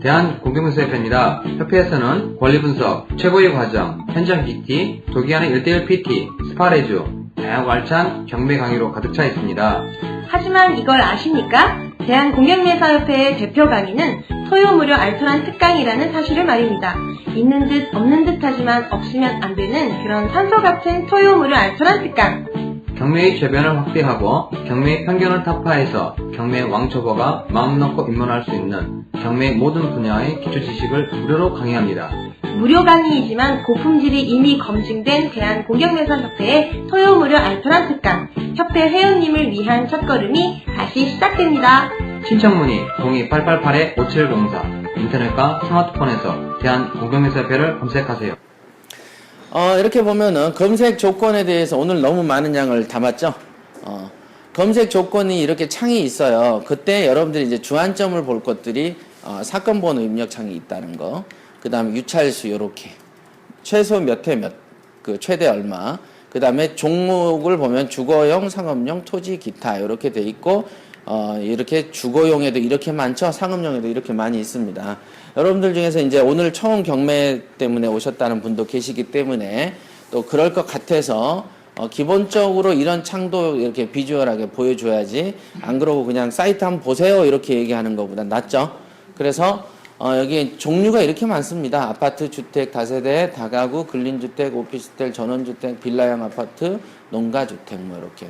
대한공경분석협회입니다. 협회에서는 권리분석, 최고의 과정, 현장 PT, 도기하는 1대1 PT, 스파레주, 다양하고 알찬 경매 강의로 가득 차 있습니다. 하지만 이걸 아십니까? 대한공연매사협회의 대표 강의는 소요 무료 알토란 특강이라는 사실을 말입니다. 있는 듯 없는 듯 하지만 없으면 안 되는 그런 산소 같은 소요 무료 알토란 특강. 경매의 재변을 확대하고 경매의 편견을 타파해서 경매의 왕초보가 마음 놓고 입문할 수 있는 경매의 모든 분야의 기초 지식을 무료로 강의합니다. 무료 강의이지만 고품질이 이미 검증된 대한공경매사협회의 소요 무료 알토란 특강. 협회 회원님을 위한 첫걸음이 다시 시작됩니다. 신청 문의 02888-5704 인터넷과 스마트폰에서 대한공경매사협회를 검색하세요. 어, 이렇게 보면은 검색 조건에 대해서 오늘 너무 많은 양을 담았죠. 어, 검색 조건이 이렇게 창이 있어요. 그때 여러분들이 이제 주안점을 볼 것들이 어, 사건 번호 입력 창이 있다는 거. 그 다음에 유찰수 요렇게 최소 몇 회 몇, 그 최대 얼마. 그 다음에 종목을 보면 주거용, 상업용, 토지, 기타 이렇게 돼 있고 어, 이렇게 주거용에도 이렇게 많죠. 상업용에도 이렇게 많이 있습니다. 여러분들 중에서 이제 오늘 처음 경매 때문에 오셨다는 분도 계시기 때문에 또 그럴 것 같아서 어, 기본적으로 이런 창도 이렇게 비주얼하게 보여줘야지 안 그러고 그냥 사이트 한번 보세요 이렇게 얘기하는 것보다 낫죠. 그래서 어, 여기 종류가 이렇게 많습니다. 아파트, 주택, 다세대, 다가구, 근린주택, 오피스텔, 전원주택, 빌라형 아파트, 농가주택 뭐 이렇게.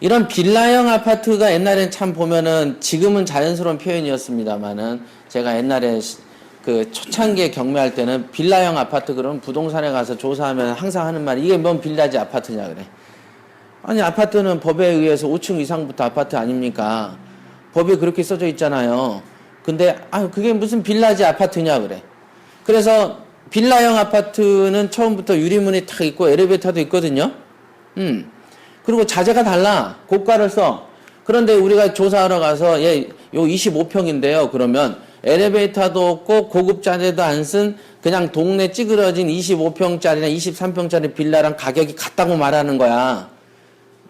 이런 빌라형 아파트가 옛날엔 참 보면은 지금은 자연스러운 표현이었습니다만은 제가 옛날에 시- 그 초창기에 경매할 때는 빌라형 아파트 그러면 부동산에 가서 조사하면 항상 하는 말이 이게 뭔 빌라지 아파트냐 그래. 아니 아파트는 법에 의해서 5층 이상부터 아파트 아닙니까? 법에 그렇게 써져 있잖아요. 근데 아 그게 무슨 빌라지 아파트냐 그래. 그래서 빌라형 아파트는 처음부터 유리문이 탁 있고 엘리베이터도 있거든요. 음. 그리고 자재가 달라. 고가를 써. 그런데 우리가 조사하러 가서 예, 요 25평인데요. 그러면 엘리베이터도 없고 고급 자재도 안 쓴 그냥 동네 찌그러진 25평짜리나 23평짜리 빌라랑 가격이 같다고 말하는 거야.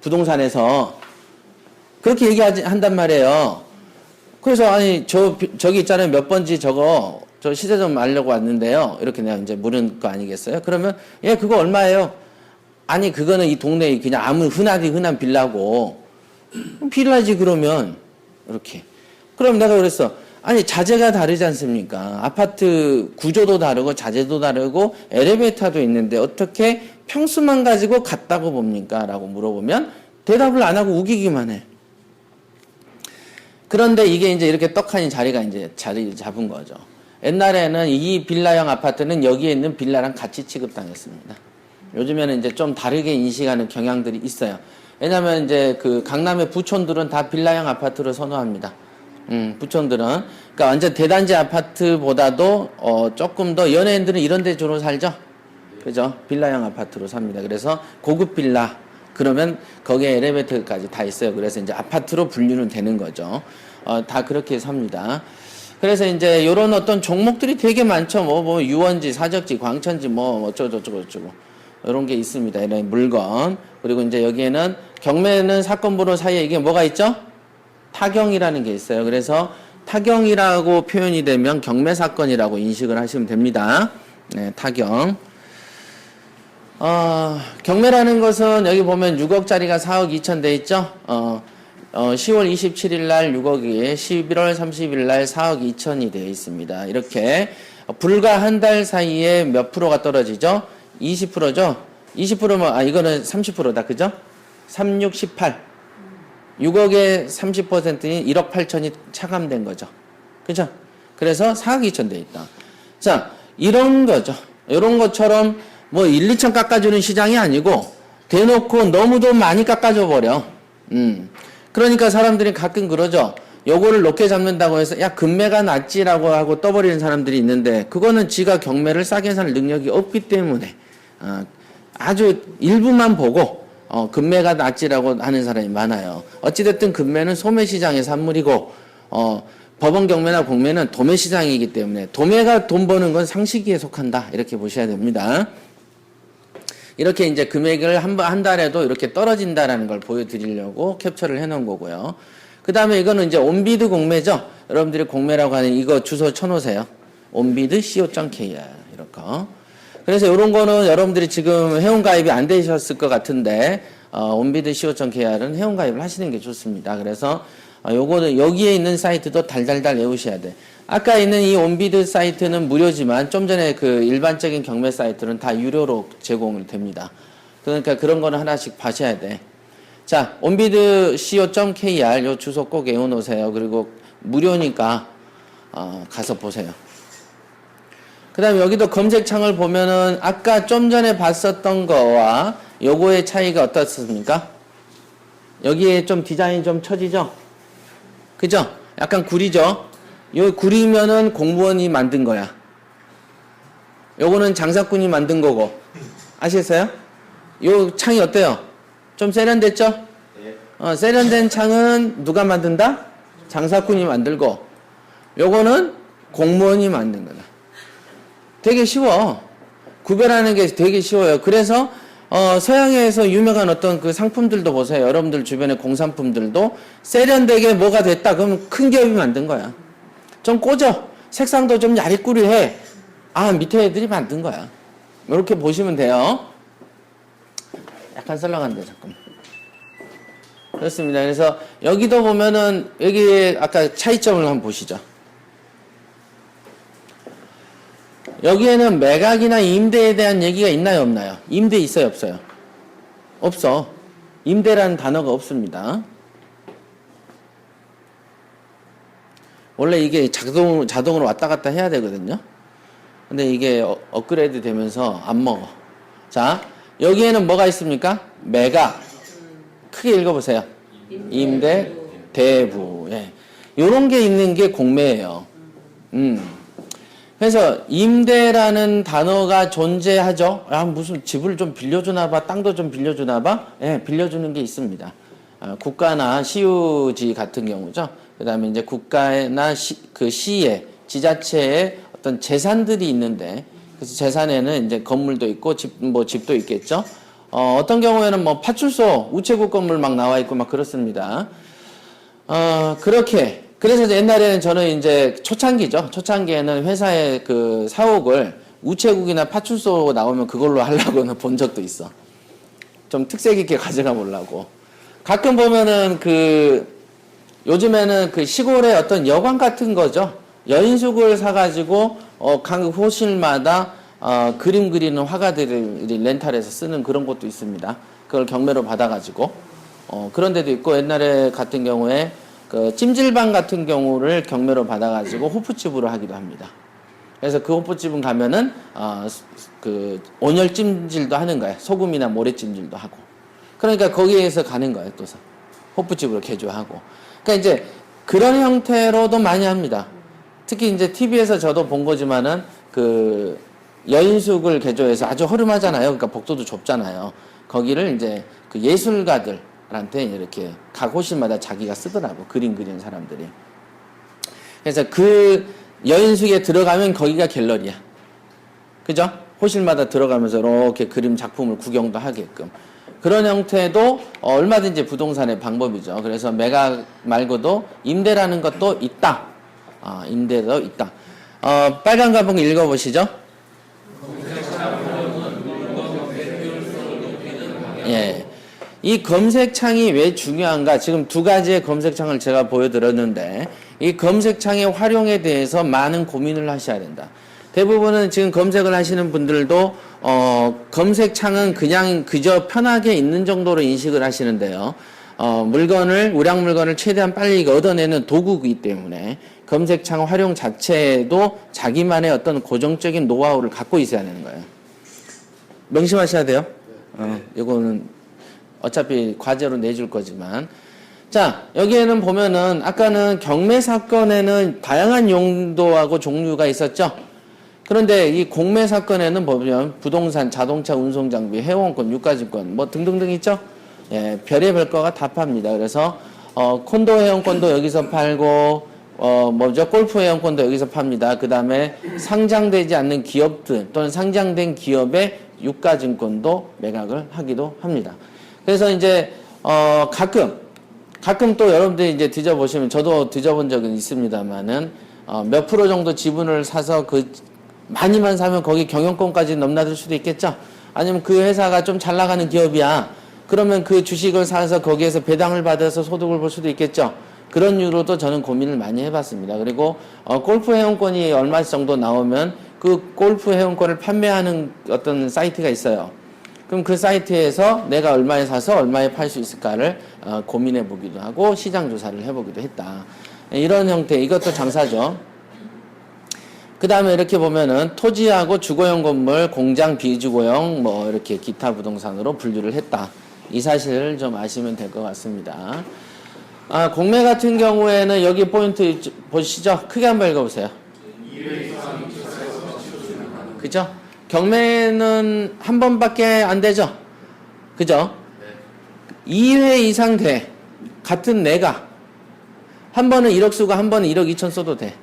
부동산에서. 그렇게 얘기하지 한단 말이에요. 그래서 아니 저 비- 저기 있잖아요 몇 번지 저거 저 시세 좀 알려고 왔는데요. 이렇게 내가 이제 물은 거 아니겠어요? 그러면 예 그거 얼마예요? 아니 그거는 이 동네에 그냥 아무 흔하디 흔한 빌라고. 빌라지 그러면. 이렇게. 그럼 내가 그랬어. 아니 자재가 다르지 않습니까? 아파트 구조도 다르고 자재도 다르고 엘리베이터도 있는데 어떻게 평수만 가지고 같다고 봅니까? 라고 물어보면 대답을 안 하고 우기기만 해. 그런데 이게 이제 이렇게 떡하니 자리가 이제 자리 잡은 거죠. 옛날에는 이 빌라형 아파트는 여기에 있는 빌라랑 같이 취급당했습니다 요즘에는 이제 좀 다르게 인식하는 경향들이 있어요. 왜냐면 이제 그 강남의 부촌들은 다 빌라형 아파트를 선호합니다. 음, 부촌들은. 그러니까 완전 대단지 아파트보다도 어, 조금 더 연예인들은 이런 데 주로 살죠. 그죠? 빌라형 아파트로 삽니다. 그래서 고급 빌라 그러면 거기에 엘리베이터까지 다 있어요. 그래서 이제 아파트로 분류는 되는 거죠. 어, 다 그렇게 삽니다. 그래서 이제 요런 어떤 종목들이 되게 많죠. 뭐, 뭐, 유원지, 사적지, 광천지, 뭐, 어쩌고저쩌고, 어쩌고. 이런 게 있습니다. 이런 물건. 그리고 이제 여기에는 경매는 사건 번호 사이에 이게 뭐가 있죠? 타경이라는 게 있어요. 그래서 타경이라고 표현이 되면 경매 사건이라고 인식을 하시면 됩니다. 네, 타경. 어, 경매라는 것은 여기 보면 6억짜리가 4억 2천 돼 있죠? 어, 어, 10월 27일 날 6억이 11월 30일 날 4억 2천이 되어 있습니다. 이렇게 불과 한 달 사이에 몇 프로가 떨어지죠? 20%죠? 20%면, 아, 이거는 30%다. 그죠? 3, 6, 18. 6억의 30%인 1억 8천이 차감된 거죠. 그죠? 그래서 4억 2천 돼 있다. 자, 이런 거죠. 이런 것처럼 뭐 1, 2천 깎아주는 시장이 아니고 대놓고 너무도 많이 깎아줘 버려. 음. 그러니까 사람들이 가끔 그러죠. 요거를 높게 잡는다고 해서 야 금매가 낫지라고 하고 떠버리는 사람들이 있는데 그거는 지가 경매를 싸게 살 능력이 없기 때문에 어, 아주 일부만 보고 어, 금매가 낫지라고 하는 사람이 많아요. 어찌됐든 금매는 소매 시장의 산물이고 어, 법원 경매나 공매는 도매 시장이기 때문에 도매가 돈 버는 건 상식위에 속한다 이렇게 보셔야 됩니다. 이렇게 이제 금액을 한, 번- 한 달에도 이렇게 떨어진다라는 걸 보여드리려고 캡처를 해놓은 거고요. 그 다음에 이거는 이제 온비드 공매죠. 여러분들이 공매라고 하는 이거 주소 쳐놓으세요. 온비드 co.kr 이렇게. 그래서 이런 거는 여러분들이 지금 회원 가입이 안 되셨을 것 같은데 어, 온비드 co.kr은 회원 가입을 하시는 게 좋습니다. 그래서 어, 요거는 여기에 있는 사이트도 달달달 외우셔야 돼. 아까 있는 이 온비드 사이트는 무료지만 좀 전에 그 일반적인 경매 사이트는 다 유료로 제공이 됩니다. 그러니까 그런 거는 하나씩 봐셔야 돼. 자, 온비드 co.kr 요 주소 꼭 외워놓으세요. 그리고 무료니까 어, 가서 보세요. 그 다음에 여기도 검색창을 보면은 아까 좀 전에 봤었던 거와 요거의 차이가 어떻습니까? 여기에 좀 디자인이 좀 처지죠? 그죠? 약간 구리죠? 요 구리면은 공무원이 만든 거야. 요거는 장사꾼이 만든 거고. 아시겠어요? 요 창이 어때요? 좀 세련됐죠? 어, 세련된 창은 누가 만든다? 장사꾼이 만들고. 요거는 공무원이 만든 거다. 되게 쉬워. 구별하는 게 되게 쉬워요. 그래서 어, 서양에서 유명한 어떤 그 상품들도 보세요. 여러분들 주변의 공산품들도 세련되게 뭐가 됐다. 그러면 큰 기업이 만든 거야. 좀 꽂어. 색상도 좀 야리꾸리해. 아, 밑에 애들이 만든 거야. 이렇게 보시면 돼요. 약간 썰렁한데, 잠깐. 그렇습니다. 그래서 여기도 보면은 여기 아까 차이점을 한번 보시죠. 여기에는 매각이나 임대에 대한 얘기가 있나요, 없나요? 임대 있어요, 없어요? 없어. 임대라는 단어가 없습니다. 원래 이게 자동, 자동으로 왔다 갔다 해야 되거든요. 근데 이게 어- 업그레이드 되면서 안 먹어. 자, 여기에는 뭐가 있습니까? 매각. 크게 읽어보세요. 임대, 대부. 예. 요런 게 있는 게 공매예요. 음. 그래서 임대라는 단어가 존재하죠. 아, 무슨 집을 좀 빌려주나 봐, 땅도 좀 빌려주나 봐. 예, 빌려주는 게 있습니다. 아, 국가나 시유지 같은 경우죠. 그 다음에 이제 국가나 시, 그 시에, 지자체에 어떤 재산들이 있는데, 그래서 재산에는 이제 건물도 있고, 집, 뭐 집도 있겠죠. 어, 어떤 경우에는 뭐 파출소, 우체국 건물 막 나와 있고 막 그렇습니다. 어, 그렇게. 그래서 옛날에는 저는 이제 초창기죠. 초창기에는 회사의 그 사옥을 우체국이나 파출소 나오면 그걸로 하려고는 본 적도 있어. 좀 특색 있게 가져가 보려고. 가끔 보면은 그 요즘에는 그 시골의 어떤 여관 같은 거죠. 여인숙을 사가지고 어, 각 호실마다 어, 그림 그리는 화가들이 렌탈해서 쓰는 그런 것도 있습니다. 그걸 경매로 받아가지고 어, 그런 데도 있고 옛날에 같은 경우에 그 찜질방 같은 경우를 경매로 받아가지고 호프집으로 하기도 합니다. 그래서 그 호프집은 가면은 어, 스- 그 온열 찜질도 하는 거예요. 소금이나 모래 찜질도 하고. 그러니까 거기에서 가는 거예요. 또 호프집으로 개조하고. 그러니까 이제 그런 형태로도 많이 합니다. 특히 이제 TV에서 저도 본 거지만은 그 여인숙을 개조해서 아주 허름하잖아요. 그러니까 복도도 좁잖아요. 거기를 이제 그 예술가들 한테 이렇게 각 호실마다 자기가 쓰더라고. 그림 그리는 사람들이. 그래서 그 여인숙에 들어가면 거기가 갤러리야. 그죠? 호실마다 들어가면서 이렇게 그림 작품을 구경도 하게끔. 그런 형태도 어, 얼마든지 부동산의 방법이죠. 그래서 매각 말고도 임대라는 것도 있다. 아, 임대도 있다. 어, 빨간 가봉 읽어보시죠. 예. 이 검색창이 왜 중요한가? 지금 두 가지의 검색창을 제가 보여드렸는데, 이 검색창의 활용에 대해서 많은 고민을 하셔야 된다. 대부분은 지금 검색을 하시는 분들도, 어, 검색창은 그냥 그저 편하게 있는 정도로 인식을 하시는데요. 어, 물건을, 우량 물건을 최대한 빨리 얻어내는 도구이기 때문에 검색창 활용 자체에도 자기만의 어떤 고정적인 노하우를 갖고 있어야 되는 거예요. 명심하셔야 돼요. 어, 이거는 어차피 과제로 내줄 거지만. 자, 여기에는 보면은 아까는 경매 사건에는 다양한 용도하고 종류가 있었죠. 그런데 이 공매 사건에는 보면 부동산, 자동차 운송 장비, 회원권, 유가증권 뭐 등등등 있죠. 예, 별의별 거가 다 팝니다. 그래서 어, 콘도 회원권도 여기서 팔고 어, 뭐죠? 골프 회원권도 여기서 팝니다. 그 다음에 상장되지 않는 기업들 또는 상장된 기업의 유가증권도 매각을 하기도 합니다. 그래서 이제, 어, 가끔 가끔 또 여러분들이 이제 뒤져보시면 저도 뒤져본 적은 있습니다만은 어, 몇 프로 정도 지분을 사서 그 많이만 사면 거기 경영권까지 넘나들 수도 있겠죠. 아니면 그 회사가 좀 잘 나가는 기업이야. 그러면 그 주식을 사서 거기에서 배당을 받아서 소득을 볼 수도 있겠죠. 그런 이유로도 저는 고민을 많이 해봤습니다. 그리고 어, 골프 회원권이 얼마 정도 나오면 그 골프 회원권을 판매하는 어떤 사이트가 있어요. 그럼 그 사이트에서 내가 얼마에 사서 얼마에 팔 수 있을까를 어, 고민해 보기도 하고 시장 조사를 해 보기도 했다. 이런 형태 이것도 장사죠. 그 다음에 이렇게 보면은 토지하고 주거용 건물, 공장 비주거용 뭐 이렇게 기타 부동산으로 분류를 했다. 이 사실을 좀 아시면 될 것 같습니다. 아, 공매 같은 경우에는 여기 포인트 있- 보시죠. 크게 한번 읽어보세요. 그죠? 경매는 한 번밖에 안 되죠? 그죠? 2회 이상 돼. 같은 내가. 한 번은 1억 쓰고 한 번은 1억 2천 써도 돼.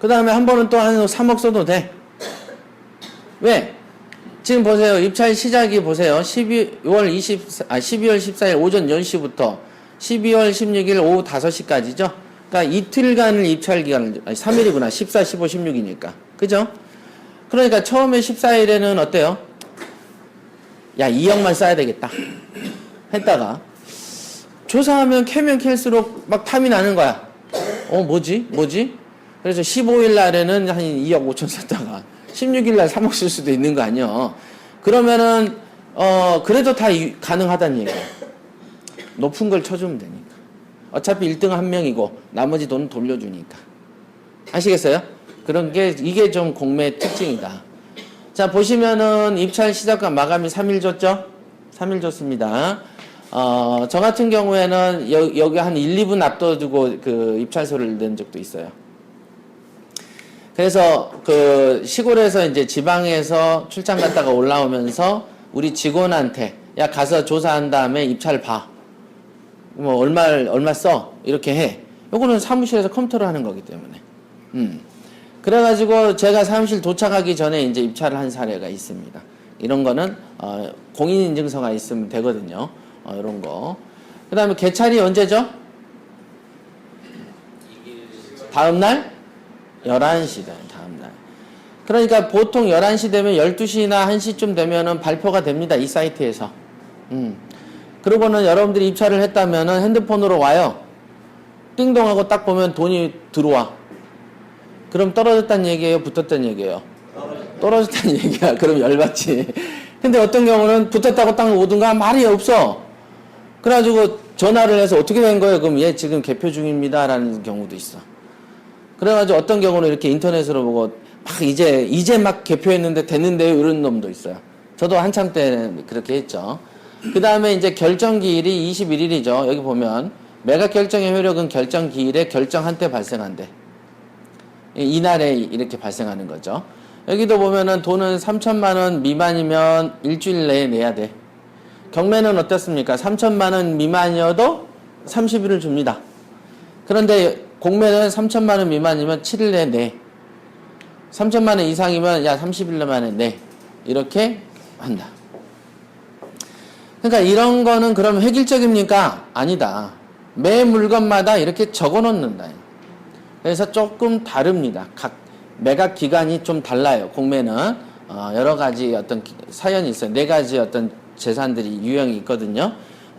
그 다음에 한 번은 또 한 3억 써도 돼. 왜? 지금 보세요. 입찰 시작이 보세요. 12월 20, 아, 12월 14일 오전 10시부터 12월 16일 오후 5시까지죠. 그러니까 이틀간을 입찰 기간을, 아니, 3일이구나. 14, 15, 16이니까. 그죠? 그러니까 처음에 14일에는 어때요? 야, 2억만 써야 되겠다. 했다가, 조사하면 캐면 캘수록 막 탐이 나는 거야. 어, 뭐지? 뭐지? 그래서 15일 날에는 한 2억 5천 썼다가, 16일 날 3억 쓸 수도 있는 거 아니야. 그러면은, 어, 그래도 다 이- 가능하다는 얘기야. 높은 걸 쳐주면 되니까. 어차피 1등은 한 명이고, 나머지 돈은 돌려주니까. 아시겠어요? 그런 게, 이게 좀 공매의 특징이다. 자, 보시면은 입찰 시작과 마감이 3일 줬죠? 3일 줬습니다. 어, 저 같은 경우에는 여, 여기 한 1, 2분 앞둬두고 그 입찰서를 낸 적도 있어요. 그래서 그 시골에서 이제 지방에서 출장 갔다가 올라오면서 우리 직원한테 야, 가서 조사한 다음에 입찰 봐. 뭐, 얼마, 얼마 써? 이렇게 해. 요거는 사무실에서 컴퓨터로 하는 거기 때문에. 음. 그래가지고 제가 사무실 도착하기 전에 이제 입찰을 한 사례가 있습니다. 이런 거는 어, 공인인증서가 있으면 되거든요. 어, 이런 거. 그 다음에 개찰이 언제죠? 다음 날? 11시다. 다음 날. 그러니까 보통 11시 되면 12시나 1시쯤 되면은 발표가 됩니다. 이 사이트에서. 음. 그러고는 여러분들이 입찰을 했다면은 핸드폰으로 와요. 띵동하고 딱 보면 돈이 들어와. 그럼 떨어졌다는 얘기예요? 붙었다는 얘기예요? 떨어졌다는 얘기야. 그럼 열받지. 근데 어떤 경우는 붙었다고 딱 오든가 말이 없어. 그래가지고 전화를 해서 어떻게 된 거예요? 그럼 얘 지금 개표 중입니다. 라는 경우도 있어. 그래가지고 어떤 경우는 이렇게 인터넷으로 보고 막 이제, 이제 막 개표했는데 됐는데요? 이런 놈도 있어요. 저도 한참 때 그렇게 했죠. 그 다음에 이제 결정 기일이 21일이죠. 여기 보면 매각 결정의 효력은 결정 기일에 결정한 때 발생한대. 이- 이날에 이렇게 발생하는 거죠. 여기도 보면은 돈은 3천만 원 미만이면 일주일 내에 내야 돼. 경매는 어떻습니까? 3천만 원 미만이어도 30일을 줍니다. 그런데 공매는 3천만 원 미만이면 7일 내에 내. 3천만 원 이상이면 야 30일 만에 내. 이렇게 한다. 그러니까 이런 거는 그럼 획일적입니까? 아니다. 매 물건마다 이렇게 적어 놓는다. 그래서 조금 다릅니다. 각 매각 기간이 좀 달라요. 공매는 어, 여러 가지 어떤 기- 사연이 있어요. 네 가지 어떤 재산들이 유형이 있거든요.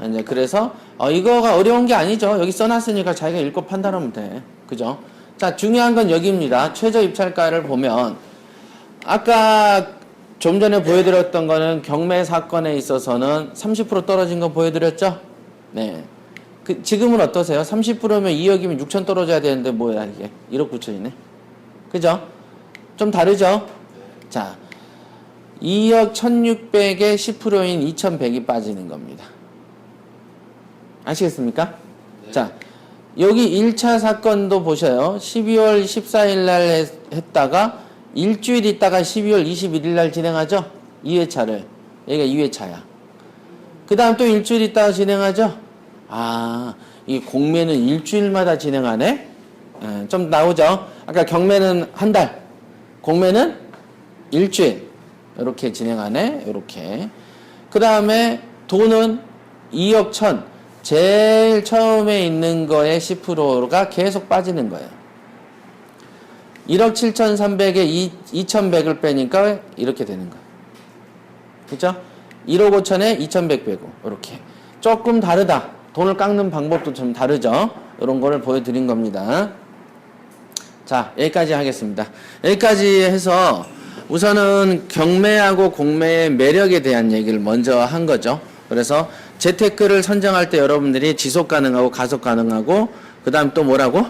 이제 그래서 어, 이거가 어려운 게 아니죠. 여기 써놨으니까 자기가 읽고 판단하면 돼. 그죠? 자 중요한 건 여기입니다. 최저 입찰가를 보면 아까 좀 전에 보여드렸던 거는 경매 사건에 있어서는 30% 떨어진 거 보여드렸죠? 네. 그, 지금은 어떠세요? 30%면 2억이면 6천 떨어져야 되는데 뭐야 이게 1억 9천이네. 그죠? 좀 다르죠? 자, 2억 1600에 10%인 2100이 빠지는 겁니다. 아시겠습니까? 자, 여기 1차 사건도 보셔요. 12월 14일 날 했- 했다가 일주일 있다가 12월 21일 날 진행하죠? 2회차를. 여기가 2회차야. 그 다음 또 일주일 있다가 진행하죠? 아, 이 공매는 일주일마다 진행하네? 예, 좀 나오죠? 아까 경매는 한 달, 공매는 일주일. 이렇게 진행하네? 이렇게. 그 다음에 돈은 2억 천. 제일 처음에 있는 거에 10%가 계속 빠지는 거예요. 1억 7,300에 2,100을 빼니까 이렇게 되는 거예요. 그죠? 1억 5천에 2,100 빼고, 이렇게. 조금 다르다. 돈을 깎는 방법도 좀 다르죠? 이런 거를 보여드린 겁니다. 자, 여기까지 하겠습니다. 여기까지 해서 우선은 경매하고 공매의 매력에 대한 얘기를 먼저 한 거죠. 그래서 재테크를 선정할 때 여러분들이 지속 가능하고 가속 가능하고 그 다음 또 뭐라고?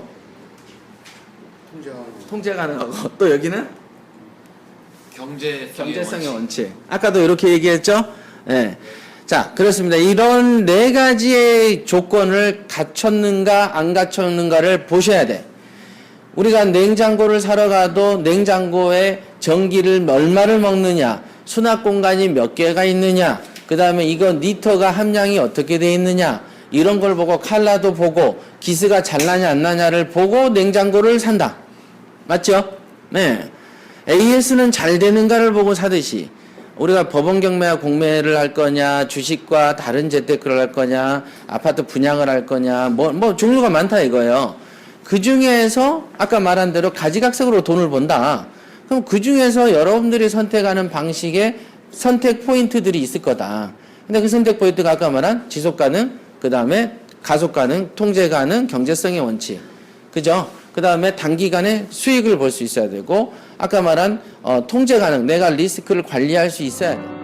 통제 가능하고 또 여기는 경제 경제성의 원칙. 아까도 이렇게 얘기했죠? 예. 자, 그렇습니다. 이런 네 가지의 조건을 갖췄는가 안 갖췄는가를 보셔야 돼. 우리가 냉장고를 사러 가도 냉장고에 전기를 얼마를 먹느냐, 수납 공간이 몇 개가 있느냐, 그 다음에 이거 리터가 함량이 어떻게 돼 있느냐, 이런 걸 보고 칼라도 보고 기스가 잘 나냐 안 나냐를 보고 냉장고를 산다. 맞죠? 네. AS는 잘 되는가를 보고 사듯이 우리가 법원 경매와 공매를 할 거냐, 주식과 다른 재테크를 할 거냐, 아파트 분양을 할 거냐, 뭐, 뭐 종류가 많다 이거예요. 그 중에서 아까 말한 대로 가지각색으로 돈을 번다. 그럼 그 중에서 여러분들이 선택하는 방식의 선택 포인트들이 있을 거다. 근데 그 선택 포인트가 아까 말한 지속 가능, 그 다음에 가속 가능, 통제 가능, 경제성의 원칙. 그죠? 그 다음에 단기간에 수익을 볼 수 있어야 되고, 아까 말한 어, 통제 가능, 내가 리스크를 관리할 수 있어야 돼.